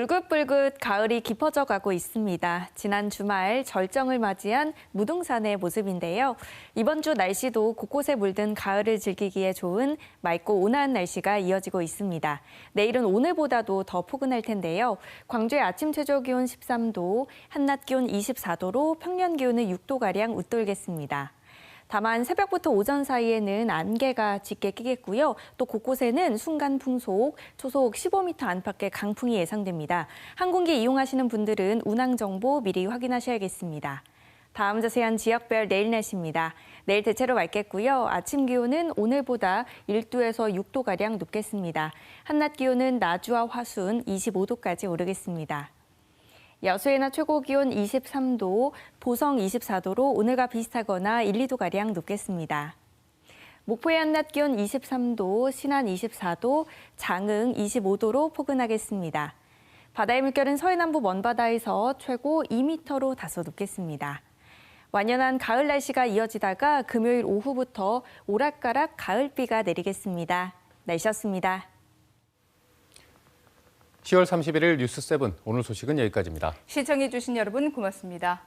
불긋불긋 가을이 깊어져 가고 있습니다. 지난 주말 절정을 맞이한 무등산의 모습인데요. 이번 주 날씨도 곳곳에 물든 가을을 즐기기에 좋은 맑고 온화한 날씨가 이어지고 있습니다. 내일은 오늘보다도 더 포근할 텐데요. 광주의 아침 최저 기온 13도, 한낮 기온 24도로 평년 기온은 6도가량 웃돌겠습니다. 다만 새벽부터 오전 사이에는 안개가 짙게 끼겠고요. 또 곳곳에는 순간 풍속, 초속 15m 안팎의 강풍이 예상됩니다. 항공기 이용하시는 분들은 운항 정보 미리 확인하셔야겠습니다. 다음 자세한 지역별 내일 날씨입니다. 내일 대체로 맑겠고요. 아침 기온은 오늘보다 1도에서 6도가량 높겠습니다. 한낮 기온은 나주와 화순 25도까지 오르겠습니다. 낮 최고 기온 23도, 보성 24도로 오늘과 비슷하거나 1, 2도가량 높겠습니다. 목포의 한낮 기온 23도, 신안 24도, 장흥 25도로 포근하겠습니다. 바다의 물결은 서해남부 먼바다에서 최고 2m로 다소 높겠습니다. 완연한 가을 날씨가 이어지다가 금요일 오후부터 오락가락 가을비가 내리겠습니다. 날씨였습니다. 10월 31일 뉴스 7 오늘 소식은 여기까지입니다. 시청해주신 여러분 고맙습니다.